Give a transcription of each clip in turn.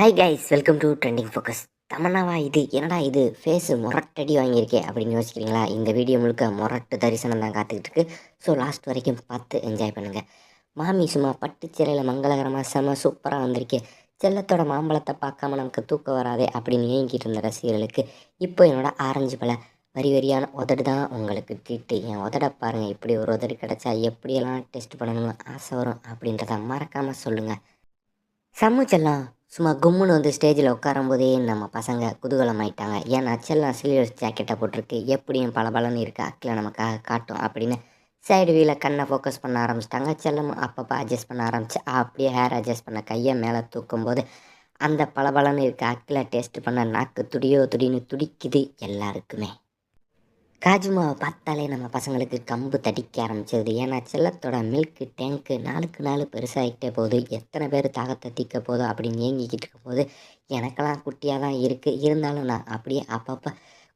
Hi guys welcome to trending focus தமன்னாவா இது? என்னடா இது? ஃபேஸு முரட்டடி வாங்கியிருக்கே அப்படின்னு யோசிக்கிறீங்களா? இந்த வீடியோ முழுக்க முரட்டு தரிசனம் தான் காத்துக்கிட்டு இருக்கு ஸோ லாஸ்ட் வரைக்கும் பார்த்து என்ஜாய் பண்ணுங்கள் மாமி சும்மா பட்டு சிறையில் மங்களகரமாக செம சூப்பராக வந்திருக்கே. செல்லத்தோட மாம்பழத்தை பார்க்காம நமக்கு தூக்கம் வராதே அப்படின்னு ஏங்கிட்டு இருந்த ரசிகர்களுக்கு இப்போ என்னோடய ஆரஞ்சு பல வரி வரியான உதடு தான் உங்களுக்கு ட்ரீட்டு என் உதட பாருங்கள் இப்படி ஒரு உதடு கிடச்சா எப்படியெல்லாம் டெஸ்ட் பண்ணணும்னு ஆசை வரும் அப்படின்றத மறக்காமல் சொல்லுங்கள் சம்மு செல்லம் சும்மா கும்முன்னு வந்து ஸ்டேஜில் உட்காரும்போதே நம்ம பசங்க குதூகலமாயிட்டாங்க. ஏன்னா செல்லம் சிலியர்ஸ் ஜாக்கெட்டை போட்டிருக்கு? எப்படியும் பல பலன்னு இருக்குது அக்கில் நமக்காக காட்டும் அப்படின்னு சைடு வீல கண்ணை ஃபோக்கஸ் பண்ண ஆரம்பிச்சிட்டாங்க. செல்லம் அப்பப்போ அட்ஜஸ்ட் பண்ண ஆரம்பிச்சு அப்படியே ஹேர் அட்ஜஸ்ட் பண்ண கையை மேலே தூக்கும்போது அந்த பளபளன்னு இருக்க அக்கில் டேஸ்ட் பண்ண நாக்கு துடியோ துடின்னு துடிக்குது எல்லாருக்குமே. காஜுமாவை பார்த்தாலே நம்ம பசங்களுக்கு கம்பு தடிக்க ஆரம்பிச்சது. ஏன்னா செல்லத்தோட மில்க்கு டேங்க்கு நாளுக்கு நாள் பெருசாகிட்டே போகுது. எத்தனை பேர் தாகத்தை தீக்க போதோ அப்படின்னு ஏங்கிக்கிட்டு இருக்கும் போது எனக்கெல்லாம் குட்டியாக தான் இருக்குது இருந்தாலும் நான் அப்படியே அப்பப்போ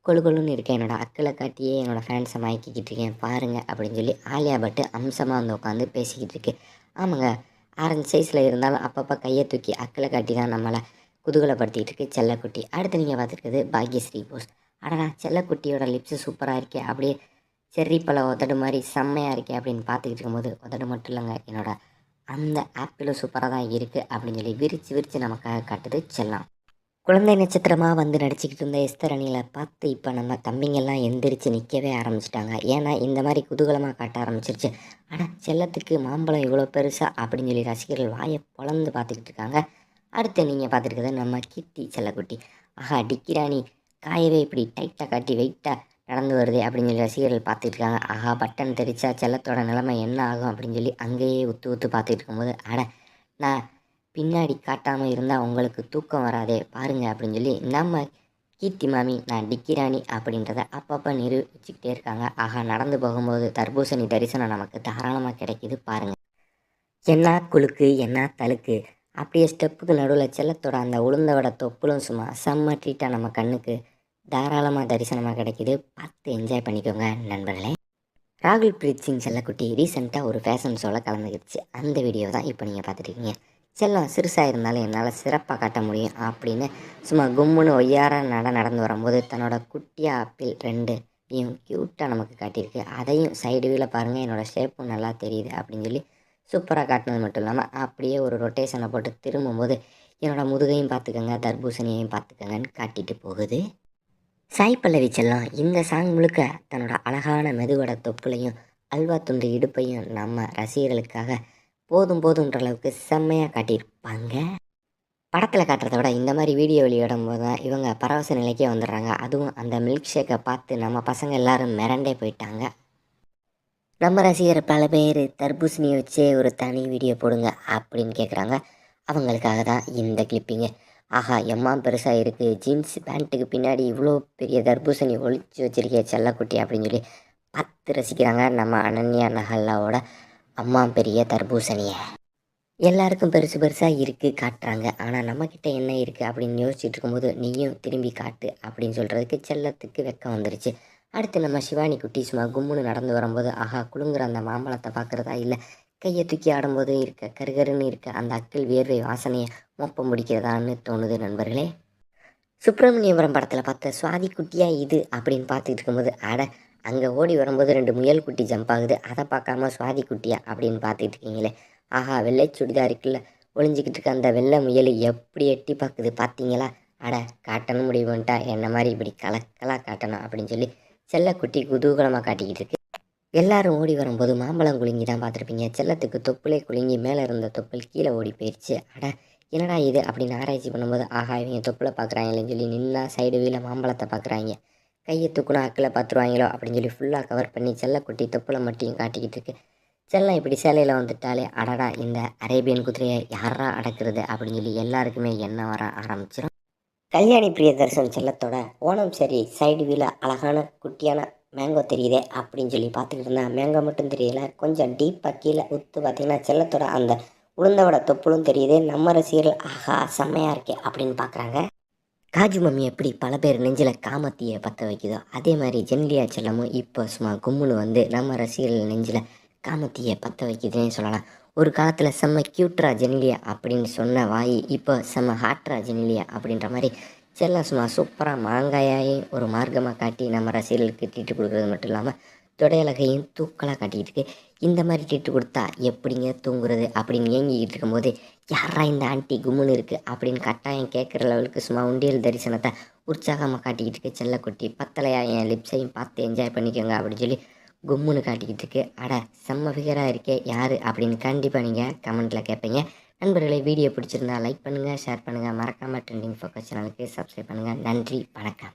கொழு கொழுன்னு இருக்கேன். என்னோடய அக்களை காட்டியே என்னோடய ஃபேன்ஸை மயக்கிக்கிட்டு இருக்கேன். பாருங்கள் அப்படின்னு சொல்லி ஆலியா பட்டு அம்சமாக வந்து உட்காந்து பேசிக்கிட்டு இருக்கு. ஆமாங்க ஆரஞ்சு சைஸில் இருந்தாலும் அப்பப்போ கையை தூக்கி அக்களை காட்டி தான் நம்மளை குதூகலப்படுத்திக்கிட்டு இருக்கு செல்லக்குட்டி. அடுத்து நீங்கள் பார்த்துருக்குது பாக்யஸ்ரீ போஸ். அடடா செல்லக்குட்டியோட லிப்ஸு சூப்பராக இருக்கே அப்படியே செர்ரி பழ உதடு மாதிரி செம்மையாக இருக்கே அப்படின்னு பார்த்துக்கிட்டு இருக்கும்போது உதடு மட்டும் இல்லைங்க என்னோட அந்த ஆப்பிளும் சூப்பராக தான் இருக்குது அப்படின்னு சொல்லி விரித்து விரித்து நமக்காக காட்டுது செல்லம். குழந்தை நட்சத்திரமாக வந்து நடிச்சுக்கிட்டு இருந்த எஸ்தர் அணியில் பார்த்து இப்போ நம்ம தம்பிங்கெல்லாம் எந்திரிச்சு நிற்கவே ஆரம்பிச்சிட்டாங்க. ஏன்னா இந்த மாதிரி குதூகலமாக காட்ட ஆரம்பிச்சிருச்சு. ஆனால் செல்லத்துக்கு மாம்பழம் இவ்வளோ பெருசா அப்படின்னு சொல்லி ரசிகர்கள் வாயை பொழந்து பார்த்துக்கிட்டு இருக்காங்க. அடுத்து நீங்கள் பார்த்துருக்குறது நம்ம கித்தி செல்லக்குட்டி. ஆஹா டிக்கிராணி. காயவே இப்படி டைட்டாக காட்டி வெயிட்டாக நடந்து வருது அப்படின்னு சொல்லி ரசிகர்கள் பார்த்துட்டு இருக்காங்க ஆஹா பட்டன் தெரிச்சா செல்லத்தோட நிலைமை என்ன ஆகும் அப்படின்னு சொல்லி அங்கேயே உத்து உத்து பார்த்துட்டு இருக்கும்போது அட நான் பின்னாடி காட்டாமல் இருந்தால் உங்களுக்கு தூக்கம் வராதே பாருங்க அப்படின்னு சொல்லி நம்ம கீர்த்தி மாமி நான் டிக்கிராணி அப்படின்றத அப்பப்போ நிரூபிச்சுக்கிட்டே இருக்காங்க. ஆஹா நடந்து போகும்போது தர்பூசணி தரிசனம் நமக்கு தாராளமாக கிடைக்கிது பாருங்கள் என்ன குலுக்கு என்ன தழுக்கு அப்படியே ஸ்டெப்புக்கு நடுவில் செல்லத்தோட அந்த உளுந்தோட தொப்புளும் சும்மா செம்ம ட்ரீட்டாக நம்ம கண்ணுக்கு தாராளமாக தரிசனமாக கிடைக்கிது. பார்த்து என்ஜாய் பண்ணிக்கோங்க நண்பர்களே. ராகுல் பிரீத் சிங் செல்லக்குட்டி ரீசெண்டாக ஒரு ஃபேஷன் ஷோவில் கலந்துக்கிடுச்சு அந்த வீடியோ தான் இப்போ நீங்கள் பார்த்துருக்கீங்க செல்லம் சிறுசாக இருந்தாலும் என்னால் சிறப்பாக காட்ட முடியும் அப்படின்னு சும்மா கும்முன்னு ஒய்யார நட நடந்து வரும்போது தன்னோட குட்டியாக ஆப்பிள் ரெண்டு இயும் க்யூட்டாக நமக்கு காட்டியிருக்கு. அதையும் சைடு வியூவில் பாருங்கள் என்னோடய ஷேப்பும் நல்லா தெரியுது அப்படின்னு சொல்லி சூப்பராக காட்டினது மட்டும் இல்லாமல் அப்படியே ஒரு ரொட்டேஷனை போட்டு திரும்பும்போது என்னோடய முதுகையும் பார்த்துக்கோங்க தர்பூசணியையும் பார்த்துக்கோங்கன்னு காட்டிட்டு போகுது. சாய் பல்லவி செல்லம் இந்த சாங் முழுக்க தன்னோட அழகான மெதுவட தொப்புலையும் அல்வா துண்டு இடுப்பையும் நம்ம ரசிகர்களுக்காக போதும் போதுன்ற அளவுக்கு செம்மையாக காட்டியிருப்பாங்க. படத்தில் காட்டுறத விட இந்த மாதிரி வீடியோ வெளியிடும் போது தான் இவங்க பரவச நிலைக்கே வந்துடுறாங்க. அதுவும் அந்த மில்க் ஷேக்கை பார்த்து நம்ம பசங்க எல்லாரும் மிரண்டே போயிட்டாங்க. நம்ம ரசிகர் பல பேர் தர்பூசணியை வச்சே ஒரு தனி வீடியோ போடுங்க அப்படின்னு கேட்குறாங்க அவங்களுக்காக தான் இந்த கிளிப்பிங்கு ஆஹா எம்மா பெருசாக இருக்குது ஜீன்ஸ் பேண்ட்டுக்கு பின்னாடி இவ்வளோ பெரிய தர்பூசணி ஒழிச்சு வச்சிருக்கே செல்லக்குட்டி அப்படின்னு சொல்லி பார்த்து ரசிக்கிறாங்க நம்ம அனன்யா நகல்லாவோட அம்மா பெரிய தர்பூசணியை. எல்லாருக்கும் பெருசு பெருசாக இருக்குது காட்டுறாங்க. ஆனால் நம்மக்கிட்ட என்ன இருக்குது அப்படின்னு யோசிச்சுட்டு இருக்கும்போது நீயும் திரும்பி காட்டு அப்படின்னு சொல்கிறதுக்கு செல்லத்துக்கு வெக்கம் வந்துருச்சு. அடுத்து நம்ம சிவானி குட்டி சும்மா கும்முன்னு நடந்து வரும்போது ஆஹா குழுங்குற அந்த மாம்பழத்தை பார்க்குறதா இல்லை. கையை தூக்கி ஆடும்போது இருக்க கருகருன்னு இருக்க அந்த அக்கில் வேர்வை வாசனையை மொப்பம் முடிக்கிறதான்னு தோணுது நண்பர்களே. சுப்பிரமணியபுரம் படத்தில் பார்த்த சுவாதி குட்டியா இது அப்படின்னு பார்த்துட்டு இருக்கும்போது அட அங்கே ஓடி வரும்போது ரெண்டு முயல் குட்டி ஜம்ப் ஆகுது. அதை பார்க்காம சுவாதி குட்டியா அப்படின்னு பார்த்துட்டு இருக்கீங்களே. ஆஹா வெள்ளை சுடிதார் இருக்குல்ல ஒளிஞ்சிக்கிட்டு இருக்க அந்த வெள்ளை முயல் எப்படி எட்டி பார்க்குது பார்த்தீங்களா? அட காட்டணும் முடிவு பண்ணிட்டா என்ன மாதிரி இப்படி கலக்கலாக காட்டணும் அப்படின்னு சொல்லி செல்லக்குட்டி குதூகலமாக காட்டிக்கிட்டு இருக்கு. எல்லாரும் ஓடி வரும்போது மாம்பழம் குலுங்கி தான் பார்த்துருப்பீங்க. செல்லத்துக்கு தொப்புளே குலுங்கி மேலே இருந்த தொப்புள் கீழே ஓடி போயிடுச்சு அட என்னடா இது? அப்படின்னு ஆராய்ச்சி பண்ணும்போது ஆஹா இவங்க தொப்புளை பார்க்குறாங்களேன்னு சொல்லி நின்னா சைடு வீல மாம்பழத்தை பார்க்குறாங்க. கையை தூக்குனா அக்கில் பார்த்துருவாங்களோ அப்படின்னு சொல்லி ஃபுல்லாக கவர் பண்ணி செல்லக்குட்டி தொப்புளை மட்டும் காட்டிக்கிட்டு இருக்கு. செல்லம் இப்படி சேலையில் வந்துட்டாலே அடடா இந்த அரேபியன் குதிரையை யாரா அடக்குறது அப்படின்னு சொல்லி எல்லாருக்குமே எண்ணம் வர ஆரம்பிச்சிடும் கல்யாணி பிரியதர்சன் செல்லத்தோட ஓணம் சரி சைடு வீல அழகான குட்டியான மேங்கோ தெரியுதே அப்படின்னு சொல்லி பார்த்துக்கிட்டு இருந்தேன் மேங்கோ மட்டும் தெரியல. கொஞ்சம் டீப்பாக கீழே உத்து பார்த்தீங்கன்னா செல்லத்தோட அந்த உளுந்தோட தொப்புளும் தெரியுது. நம்ம ரசிகர்கள் ஆஹா செம்மையாக இருக்கே அப்படின்னு பார்க்குறாங்க. காஜு மம்மி எப்படி பல பேர் நெஞ்சில் காமத்தியை பற்ற வைக்குதோ அதே மாதிரி ஜென்லியா செல்லமும் இப்போ சும்மா கும்முன்னு வந்து நம்ம ரசிகர்கள் நெஞ்சில் காமத்தியை பற்ற வைக்குதுன்னே சொல்லலாம். ஒரு காலத்தில் செம்ம க்யூட்ரா ஜெனிலியா அப்படின்னு சொன்ன வாய் இப்போ செம்ம ஹாட்ரா ஜெனிலியா அப்படின்ற மாதிரி செல்லாசுமா சும்மா சூப்பராக மாங்காயையும் ஒரு மார்க்கமாக காட்டி நம்ம ரசிகர்களுக்கு தீட்டு கொடுக்குறது மட்டும் இல்லாமல் தொடையலகையும் தூக்கலாக காட்டிக்கிட்டு இருக்கு. இந்த மாதிரி தீட்டு கொடுத்தா எப்படிங்க தூங்குறது அப்படின்னு ஏங்கிக்கிட்டு இருக்கும்போது யாரா இந்த ஆண்டி கும்முன்னு இருக்குது அப்படின்னு கட்டாயம் கேட்குற லெவலுக்கு சும்மா உண்டியல் தரிசனத்தை உற்சாகமாக காட்டிக்கிட்டு இருக்கு செல்லக்குட்டி பத்தலையா? என் லிப்ஸையும் பார்த்து என்ஜாய் பண்ணிக்கோங்க அப்படின்னு சொல்லி கும்முன்னு காட்டிக்கிட்டு இருக்கு. அட செம்ம ஃபிகராக இருக்கே யார்? அப்படின்னு கண்டிப்பாக நீங்கள் கமெண்ட்டில் கேட்பீங்க நண்பர்களை வீடியோ பிடிச்சிருந்தா லைக் பண்ணுங்கள் ஷேர் பண்ணுங்கள் மறக்காமல் ட்ரெண்டிங் ஃபோக்கஸ் சேனலுக்கு சப்ஸ்கிரைப் பண்ணுங்கள் நன்றி வணக்கம்.